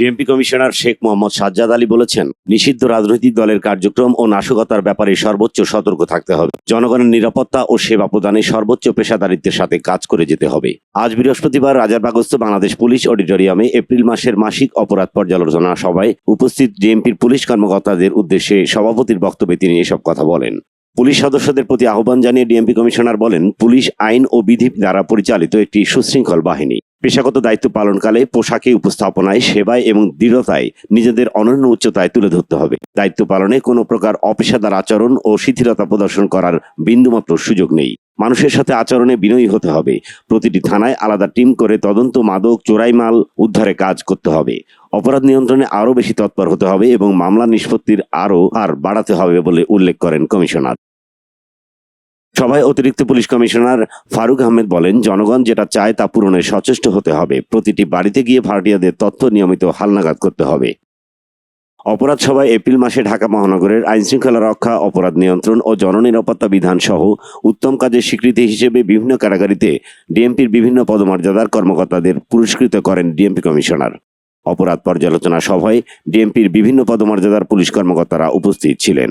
DMP commissioner Sheikh Mohammad Sajjad Ali বলেছেন, নিষিদ্ধ রাজনৈতিক দলের কার্যক্রম ও নাশকতার ব্যাপারে সর্বোচ্চ সতর্ক থাকতে হবে। জনগণের নিরাপত্তা ও সেবা প্রদানে সর্বোচ্চ পেশাদারিত্বের সাথে কাজ করে যেতে হবে। আজ বৃহস্পতিবার রাজারবাগস্থ বাংলাদেশ পুলিশ অডিটোরিয়ামে এপ্রিল মাসের মাসিক অপরাধ পর্যালোচনা সভায় উপস্থিত ডিএমপির পুলিশ কর্মকর্তাদের উদ্দেশ্যে সভাপতির বক্তব্যে তিনি এসব কথা বলেন। পুলিশ সদস্যদের প্রতি আহ্বান জানিয়ে ডিএমপি কমিশনার বলেন, পুলিশ আইন ও বিধি দ্বারা পরিচালিত একটি সুশৃঙ্খল বাহিনী। পেশাগত দায়িত্ব পালনকালে পোশাকে উপস্থাপনায়, সেবায় এবং দৃঢ়তায় নিজেদের অনন্য উচ্চতায় তুলে ধরতে হবে। দায়িত্ব পালনে কোনো প্রকার অপেশাদার আচরণ ও শিথিলতা প্রদর্শন করার বিন্দুমাত্র সুযোগ নেই। মানুষের সাথে আচরণে বিনয়ী হতে হবে। প্রতিটি থানায় আলাদা টিম করে তদন্ত, মাদক, চোরাই মাল উদ্ধারে কাজ করতে হবে। অপরাধ নিয়ন্ত্রণে আরও বেশি তৎপর হতে হবে এবং মামলা নিষ্পত্তির আরও আর বাড়াতে হবে বলে উল্লেখ করেন কমিশনার। সভায় অতিরিক্ত পুলিশ কমিশনার ফারুক আহমেদ বলেন, জনগণ যেটা চায় তা পূরণে সচেষ্ট হতে হবে। প্রতিটি বাড়িতে গিয়ে ভাড়াটিয়াদের তথ্য নিয়মিত হালনাগাদ করতে হবে। অপরাধ সভায় এপ্রিল মাসে ঢাকা মহানগরের আইনশৃঙ্খলা রক্ষা, অপরাধ নিয়ন্ত্রণ ও জননিরাপত্তা বিধান সহ উত্তম কাজের স্বীকৃতি হিসেবে বিভিন্ন কারাগারিতে ডিএমপির বিভিন্ন পদমর্যাদার কর্মকর্তাদের পুরস্কৃত করেন ডিএমপি কমিশনার। অপরাধ পর্যালোচনা সভায় ডিএমপির বিভিন্ন পদমর্যাদার পুলিশ কর্মকর্তারা উপস্থিত ছিলেন।